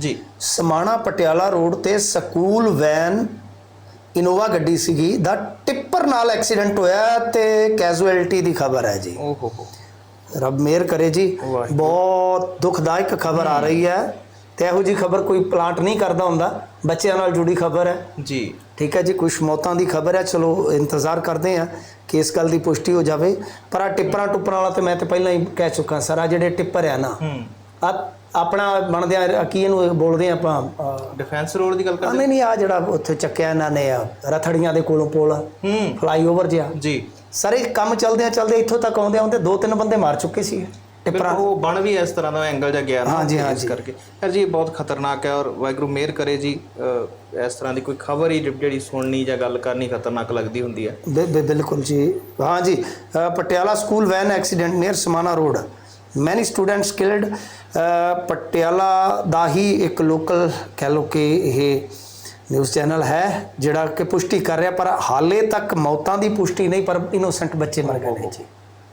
ਜੀ ਸਮਾਣਾ ਪਟਿਆਲਾ ਰੋਡ ਤੇ school van Innova ਗੱਡੀ ਸੀਗੀ ਦਾ ਟਿੱਪਰ ਨਾਲ ਐਕਸੀਡੈਂਟ ਹੋਇਆ ਤੇ ਕੈਜੂਅਲਟੀ ਦੀ ਖਬਰ ਹੈ ਜੀ। ਓ ਹੋ। ਹੋ ਰੱਬ ਮਿਹਰ ਕਰੇ ਜੀ। ਵਾਹਿਗੁਰੂ। ਬਹੁਤ ਦੁਖਦਾਇਕ ਖਬਰ ਆ ਰਹੀ ਹੈ ਤੇ ਇਹੋ ਜੀ ਖਬਰ ਕੋਈ ਪਲਾਂਟ ਨਹੀਂ ਕਰਦਾ ਹੁੰਦਾ। ਬੱਚਿਆਂ ਨਾਲ ਜੁੜੀ ਖਬਰ ਹੈ। ਜੀ। ਠੀਕ ਹੈ ਜੀ ਕੁਝ ਮੌਤਾਂ ਦੀ ਖਬਰ ਹੈ। ਚਲੋ ਇੰਤਜ਼ਾਰ ਕਰਦੇ ਆ ਕਿ ਇਸ ਗੱਲ ਦੀ ਪੁਸ਼ਟੀ ਹੋ ਜਾਵੇ। ਪਰ ਆ ਟਿੱਪਰਾਂ ਟੁੱਪਰਾਂ ਵਾਲਾ ਤੇ ਮੈਂ ਤੇ ਪਹਿਲਾਂ ਹੀ ਕਹਿ ਚੁੱਕਾ ਸਰ ਆ ਜਿਹੜੇ ਟਿੱਪਰ ਆ ਨਾ ਹੂੰ। ਆ ਆਪਣਾ ਬਣਦੇ ਆ ਕੀ ਇਹਨੂੰ ਬੋਲਦੇ ਆ ਆਪਾਂ? ਡਿਫੈਂਸ ਰੋਡ ਦੀ ਗੱਲ ਆ ਕਰਦੇ ਨਹੀਂ ਨਹੀਂ ਆ ਜਿਹੜਾ ਉੱਥੇ ਚੱਕਿਆ ਇਹਨਾਂ ਨੇ ਆ ਰਥੜੀਆਂ ਦੇ ਕੋਲੋਂ ਪੁਲ ਹੂੰ। ਫਲਾਈਓਵਰ ਜਿਹਾ। ਜੀ। ਸਰ ਇਹ ਕੰਮ ਚੱਲਦੇ ਆ ਚੱਲਦੇ ਇੱਥੋਂ ਤੱਕ ਆਉਂਦੇ ਆਉਂਦੇ ਦੋ ਤਿੰਨ ਬੰਦੇ ਮਾਰ ਚੁੱਕੇ ਸੀ। ਟਿੱਪਰਾਂ ਉਹ ਬਣ ਵੀ ਇਸ ਤਰ੍ਹਾਂ ਦਾ ਐਂਗਲ ਜਾਂ ਗਿਆ ਨਾ ਹਾਂਜੀ, ਹਾਂਜੀ। ਕਰਕੇ। ਸਰ ਜੀ ਇਹ ਬਹੁਤ ਖਤਰਨਾਕ ਹੈ ਔਰ ਵਾਹਿਗੁਰੂ ਮਿਹਰ ਕਰੇ ਜੀ। ਇਸ ਤਰ੍ਹਾਂ ਦੀ ਕੋਈ ਖਬਰ ਹੀ ਜਿਹੜੀ ਸੁਣਨੀ ਜਾਂ ਗੱਲ ਕਰਨੀ ਖਤਰਨਾਕ ਲੱਗਦੀ ਹੁੰਦੀ ਹੈ। ਬਿਲਕੁਲ ਜੀ। ਹਾਂ ਜੀ ਅ, Patiala school van accident near Samana road many student skilled Patiala ਦਾ ਹੀ ਇੱਕ ਲੋਕਲ ਕਹਿ ਲੋ ਕਿ ਇਹ ਨਿਊਜ਼ ਚੈਨਲ ਹੈ ਜਿਹੜਾ ਕਿ ਪੁਸ਼ਟੀ ਕਰ ਰਿਹਾ ਪਰ ਹਾਲੇ ਤੱਕ ਮੌਤਾਂ ਦੀ ਪੁਸ਼ਟੀ ਨਹੀਂ ਪਰ ਇਨੋਸੈਂਟ ਬੱਚੇ ਮਰ ਗਏ ਨੇ ਜੀ।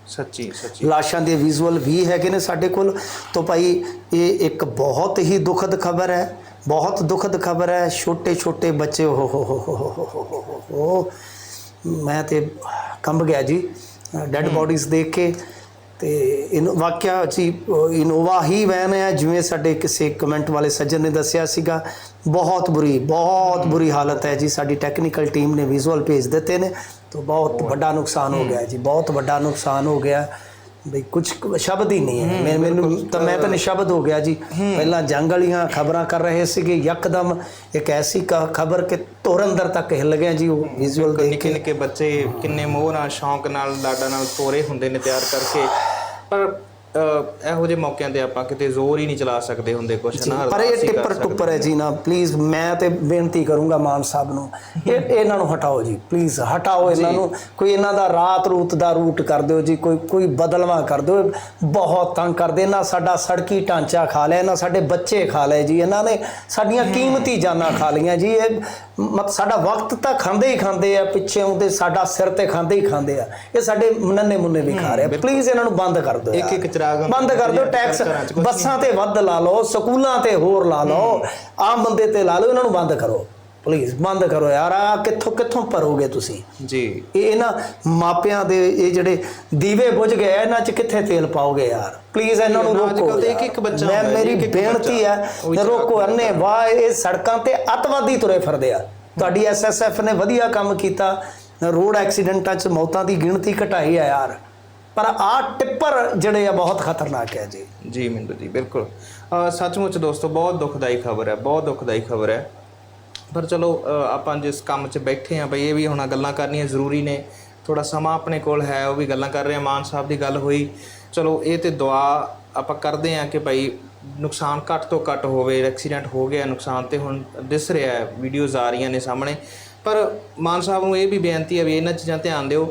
ਸੱਚੀ ਸੱਚੀ। ਲਾਸ਼ਾਂ ਦੇ ਵਿਜ਼ੂਅਲ ਵੀ ਹੈਗੇ ਨੇ ਸਾਡੇ ਕੋਲ। ਤੋਂ ਭਾਈ ਇਹ ਇੱਕ ਬਹੁਤ ਹੀ ਦੁਖਦ ਖਬਰ ਹੈ ਬਹੁਤ ਦੁਖਦ ਖਬਰ ਹੈ। ਛੋਟੇ ਛੋਟੇ ਬੱਚੇ ਹੋ ਹੋ ਹੋ ਹੋ ਮੈਂ ਤੇ ਕੰਬ ਗਿਆ ਜੀ ਡੈੱਡ ਬਾਡੀਜ਼ ਦੇਖ ਕੇ। ਤੇ ਇਨ ਵਾਕਿਆ ਜੀ ਇਨੋਵਾ ਹੀ ਵੈਨ ਹੈ, ਜਿਵੇਂ ਸਾਡੇ ਕਿਸੇ ਕਮੈਂਟ ਵਾਲੇ ਸੱਜਣ ਨੇ ਦੱਸਿਆ ਸੀਗਾ। ਬਹੁਤ ਬੁਰੀ ਬਹੁਤ ਬੁਰੀ ਹਾਲਤ ਹੈ ਜੀ। ਸਾਡੀ ਟੈਕਨੀਕਲ ਟੀਮ ਨੇ ਵਿਜ਼ੂਅਲ ਭੇਜ ਦਿੱਤੇ ਨੇ। ਤਾਂ ਬਹੁਤ ਵੱਡਾ ਨੁਕਸਾਨ ਹੋ ਗਿਆ ਜੀ। ਬਹੁਤ ਵੱਡਾ ਨੁਕਸਾਨ ਹੋ ਗਿਆ। ਬਈ ਕੁਝ ਸ਼ਬਦ ਹੀ ਨਹੀਂ ਹੈ। ਮੈਨੂੰ ਤਾਂ ਮੈਂ ਤਾਂ ਨਿਸ਼ਬਦ ਹੋ ਗਿਆ ਜੀ। ਪਹਿਲਾਂ ਜੰਗ ਵਾਲੀਆਂ ਖਬਰਾਂ ਕਰ ਰਹੇ ਸੀਗੇ ਯਕਦਮ ਇੱਕ ਐਸੀ ਖਬਰ ਕਿ ਧੁਰ ਅੰਦਰ ਤੱਕ ਹਿੱਲ ਗਿਆ ਜੀ ਉਹ ਵਿਜ਼ੂਅਲ ਦੇਖ ਨਿੱਕੇ ਨਿੱਕੇ ਬੱਚੇ ਕਿੰਨੇ ਮੋਹ ਨਾਲ ਸ਼ੌਂਕ ਨਾਲ ਲਾਡਾ ਨਾਲ ਤੋਰੇ ਹੁੰਦੇ ਨੇ ਤਿਆਰ ਕਰਕੇ। ਪਰ ਅਹ, ਇਹੋ ਜਿਹੇ ਮੌਕਿਆਂ ਤੇ ਆਪਾਂ ਕਿਤੇ ਜ਼ੋਰ ਹੀ ਨਹੀਂ ਚਲਾ ਸਕਦੇ ਹੁੰਦੇ ਕੁਛ ਨਾ ਪਰ ਇਹ ਅਰਦਾਸ ਹੀ ਕਰ ਟਿੱਪਰ ਸਕਦੇ। ਟੁੱਪਰ ਹੈ ਜੀ ਨਾ ਪਲੀਜ਼ ਮੈਂ ਤੇ ਬੇਨਤੀ ਕਰੂੰਗਾ ਮਾਨ ਸਾਹਿਬ ਨੂੰ ਇਹ ਇਹਨਾਂ ਨੂੰ ਹਟਾਓ ਜੀ ਪਲੀਜ਼ ਹਟਾਓ ਇਹਨਾਂ ਨੂੰ ਕੋਈ ਇਹਨਾਂ ਦਾ ਰਾਤ ਰੂਤ ਦਾ ਰੂਟ ਕਰ ਦਿਓ ਜੀ ਕੋਈ ਕੋਈ ਬਦਲਵਾ ਕਰ ਦਿਓ ਇਹ ਬਹੁਤ ਤੰਗ ਕਰਦੇ ਇਹਨਾਂ ਸਾਡਾ ਸੜਕੀ ਢਾਂਚਾ ਖਾ ਲਿਆ ਇਹਨਾਂ ਸਾਡੇ ਬੱਚੇ ਖਾ ਲਏ ਜੀ ਇਹਨਾਂ ਨੇ ਸਾਡੀਆਂ ਕੀਮਤੀ ਜਾਨਾਂ ਖਾ ਲਈਆਂ ਜੀ ਇਹ ਮਤ ਸਾਡਾ ਵਕਤ ਤਾਂ ਖਾਂਦੇ ਹੀ ਖਾਂਦੇ ਆ ਪਿੱਛੇ ਆਉਂਦੇ ਸਾਡਾ ਸਿਰ ਤੇ ਖਾਂਦੇ ਹੀ ਖਾਂਦੇ ਆ। ਇਹ ਸਾਡੇ ਨੰਨੇ ਮੁੰਨੇ ਵੀ ਖਾ ਰਹੇ ਪਲੀਜ਼ ਇਹਨਾਂ ਨੂੰ ਬੰਦ ਕਰ ਦਿਓ ਇੱਕ। ਇੱਕ ਚਿਰਾਗ ਹੁੰਦਾ ਬੰਦ ਕਰ ਦਿਓ ਟੈਕਸ ਬੱਸਾਂ ਤੇ ਵੱਧ ਲਾ ਲਓ ਸਕੂਲਾਂ ਤੇ ਹੋਰ ਲਾ ਲਓ ਆਮ ਬੰਦੇ ਤੇ ਲਾ ਲਓ ਇਹਨਾਂ ਨੂੰ ਬੰਦ ਕਰੋ। ਪਲੀਜ਼ ਬੰਦ ਕਰੋ ਯਾਰ ਆ ਕਿੱਥੋਂ ਕਿੱਥੋਂ ਭਰੋਗੇ ਤੁਸੀਂ? ਜੀ। ਇਹ ਇਹਨਾਂ ਮਾਪਿਆਂ ਦੇ ਇਹ ਜਿਹੜੇ ਦੀਵੇ ਬੁਝ ਗਏ ਇਹਨਾਂ 'ਚ ਕਿੱਥੇ ਤੇਲ ਪਾਓਗੇ ਯਾਰ? ਪਲੀਜ਼ ਇਹਨਾਂ ਨੂੰ ਨਾ, ਰੋਕੋ ਕੱਲ੍ਹ ਤਾਂ। ਇੱਕ-ਇੱਕ ਬੱਚਾ ਮੈਂ ਮੇਰੀ ਬੇਨਤੀ। ਹੈ ਰੋਕੋ ਅੰਨੇ ਵਾਹ ਇਹ ਸੜਕਾਂ ਤੇ ਅੱਤਵਾਦੀ ਤੁਰੇ ਫਿਰਦੇ ਆ। ਤੁਹਾਡੀ ਐਸਐਸਐਫ ਨੇ ਵਧੀਆ ਕੰਮ ਕੀਤਾ ਰੋਡ ਐਕਸੀਡੈਂਟਾਂ 'ਚ ਮੌਤਾਂ ਦੀ ਗਿਣਤੀ ਘਟਾਈ ਆ ਯਾਰ। ਪਰ ਆ ਟਿੱਪਰ ਜਿਹੜੇ ਆ ਬਹੁਤ ਖਤਰਨਾਕ ਹੈ ਜੀ। ਜੀ ਮਿੰਦੂ ਜੀ ਬਿਲਕੁਲ। ਸੱਚਮੁੱਚ ਦੋਸਤੋ ਬਹੁਤ ਦੁਖਦਾਈ ਖਬਰ ਹੈ ਬਹੁਤ ਦੁਖਦਾਈ ਖਬਰ ਹੈ। ਪਰ ਚਲੋ ਆਪਾਂ ਜਿਸ ਕੰਮ 'ਚ ਬੈਠੇ ਆ ਬਈ ਇਹ ਵੀ ਹੁਣ ਗੱਲਾਂ ਕਰਨੀਆਂ ਜ਼ਰੂਰੀ ਨੇ। ਥੋੜਾ ਸਮਾਂ ਆਪਣੇ ਕੋਲ ਹੈ, ਉਹ ਵੀ ਗੱਲਾਂ ਕਰ ਰਹੇ ਆ ਮਾਨ ਸਾਹਿਬ ਦੀ ਗੱਲ ਹੋਈ। ਚਲੋ, ਇਹ ਤੇ ਦੁਆ ਆਪਾਂ ਕਰਦੇ ਆ ਕਿ ਭਾਈ ਨੁਕਸਾਨ ਘੱਟ ਤੋਂ ਘੱਟ ਹੋਵੇ, ਐਕਸੀਡੈਂਟ ਹੋ ਗਿਆ, ਨੁਕਸਾਨ ਤੇ ਹੁਣ ਦਿਸ ਰਿਹਾ ਵੀਡੀਓਜ਼ ਆ ਰਹੀਆਂ ਨੇ ਸਾਹਮਣੇ। ਪਰ ਮਾਨ ਸਾਹਿਬ ਨੂੰ ਇਹ ਵੀ ਬੇਨਤੀ ਹੈ ਵੀ ਇਹਨਾਂ ਚੀਜ਼ਾਂ ਧਿਆਨ ਦਿਓ